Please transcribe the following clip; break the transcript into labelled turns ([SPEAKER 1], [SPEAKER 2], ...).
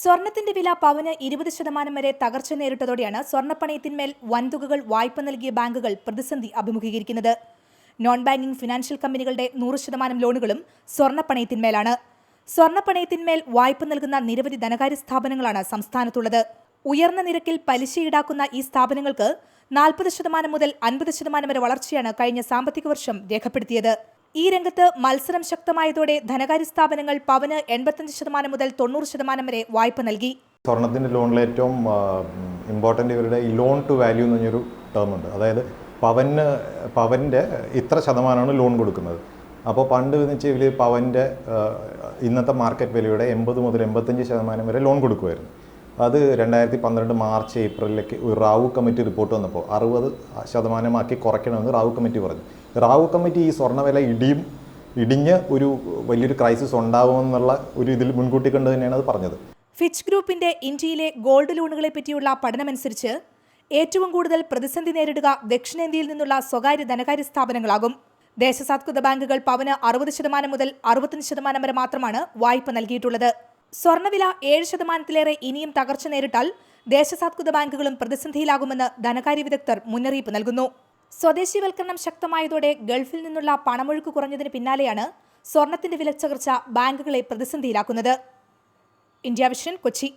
[SPEAKER 1] സ്വർണത്തിന്റെ വില പവന് ഇരുപത് ശതമാനം വരെ തകർച്ച നേരിട്ടതോടെയാണ് സ്വർണപ്പണയത്തിന്മേൽ വൻതുകകൾ വായ്പ നൽകിയ ബാങ്കുകൾ പ്രതിസന്ധി അഭിമുഖീകരിക്കുന്നത്. നോൺ ബാങ്കിംഗ് ഫിനാൻഷ്യൽ കമ്പനികളുടെ നൂറ് ശതമാനം ലോണുകളും സ്വർണപ്പണയത്തിന്മേലാണ് സ്വർണപ്പണയത്തിന്മേൽ വായ്പ നൽകുന്ന നിരവധി ധനകാര്യ സ്ഥാപനങ്ങളാണ് സംസ്ഥാനത്തുള്ളത്. ഉയർന്ന നിരക്കിൽ പലിശ ഈടാക്കുന്ന ഈ സ്ഥാപനങ്ങൾക്ക് നാൽപ്പത് ശതമാനം മുതൽ അൻപത് ശതമാനം വരെ വളർച്ചയാണ് കഴിഞ്ഞ സാമ്പത്തിക വർഷം രേഖപ്പെടുത്തിയത്. ഈ രംഗത്ത് മത്സരം ശക്തമായതോടെ ധനകാര്യ സ്ഥാപനങ്ങൾ പവന് എൺപത്തഞ്ച് ശതമാനം മുതൽ തൊണ്ണൂറ് ശതമാനം വരെ വായ്പ നൽകി.
[SPEAKER 2] സ്വർണത്തിന്റെ ലോണിലെ ഏറ്റവും ഇമ്പോർട്ടന്റ് ഇവരുടെ ഈ ലോൺ ടു വാല്യൂ എന്ന് പറഞ്ഞൊരു ടേം ഉണ്ട്. അതായത് പവന് പവന്റെ ഇത്ര ശതമാനമാണ് ലോൺ കൊടുക്കുന്നത്. അപ്പോൾ പണ്ട് എന്ന് വെച്ചാൽ ഇവർ പവന്റെ ഇന്നത്തെ മാർക്കറ്റ് വിലയുടെ എൺപത് മുതൽ എൺപത്തഞ്ച് ശതമാനം വരെ ലോൺ കൊടുക്കുമായിരുന്നു അത് രണ്ടായിരത്തി പന്ത്രണ്ട് മാർച്ച് ഏപ്രിലിലേക്ക് ഒരു റാവു കമ്മിറ്റി റിപ്പോർട്ട് വന്നപ്പോൾ അറുപത് ശതമാനമാക്കി കുറയ്ക്കണമെന്ന് റാവു കമ്മിറ്റി പറഞ്ഞു. റാവു കമ്മിറ്റി ഈ സ്വർണവില ഇടിയും ഇടിഞ്ഞ് ഒരു വലിയൊരു ക്രൈസിസ് ഉണ്ടാവുമെന്നുള്ള ഒരു ഇതിൽ മുൻകൂട്ടി കണ്ട് തന്നെയാണ് അത് പറഞ്ഞത്.
[SPEAKER 1] ഫിച്ച് ഗ്രൂപ്പിന്റെ ഇന്ത്യയിലെ ഗോൾഡ് ലോണുകളെ പറ്റിയുള്ള പഠനമനുസരിച്ച് ഏറ്റവും കൂടുതൽ പ്രതിസന്ധി നേരിടുക ദക്ഷിണേന്ത്യയിൽ നിന്നുള്ള സ്വകാര്യ ധനകാര്യ സ്ഥാപനങ്ങളാകും. ദേശസാത്കൃത ബാങ്കുകൾ പവന് അറുപത് ശതമാനം മുതൽ അറുപത്തഞ്ച് ശതമാനം വരെ മാത്രമാണ് വായ്പ നൽകിയിട്ടുള്ളത്. സ്വർണവില ഏഴ് ശതമാനത്തിലേറെ ഇനിയും തകർച്ച നേരിട്ടാൽ ദേശസാത്കൃത ബാങ്കുകളും പ്രതിസന്ധിയിലാകുമെന്ന് ധനകാര്യ വിദഗ്ധർ മുന്നറിയിപ്പ് നൽകുന്നു. സ്വദേശിവൽക്കരണം ശക്തമായതോടെ ഗൾഫിൽ നിന്നുള്ള പണമൊഴുക്ക് കുറഞ്ഞതിന് പിന്നാലെയാണ് സ്വർണത്തിന്റെ വിലച്ചകർച്ച ബാങ്കുകളെ പ്രതിസന്ധിയിലാക്കുന്നത്. India vision Kochi.